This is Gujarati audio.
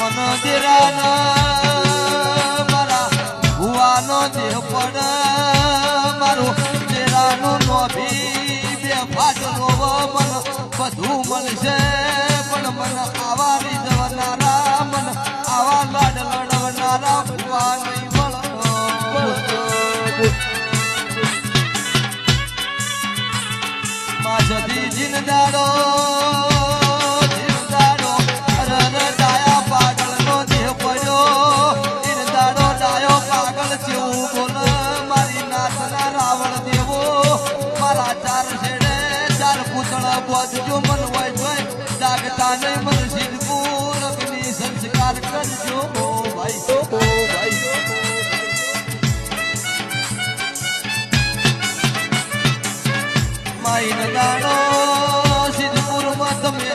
મનોદેરાના મારા ભુવાનો દેહ પણ મારું દેરાનું નોભી બે ફાટલો મન બધું મળશે પણ મન આવા રીઝવનારા મન, આવા લાડ લડવનારા ભુવા નહીં મળતો મા જદી જિંદાડો ના બોધજો મન હોય ભાઈ જાગતા નહીં મન સિદ્ધપુર અગ્નિ સંસ્કાર કરજો ઓ ભાઈ ઓ ભાઈ. માઈ નગાડો સિદ્ધપુરમાં તમે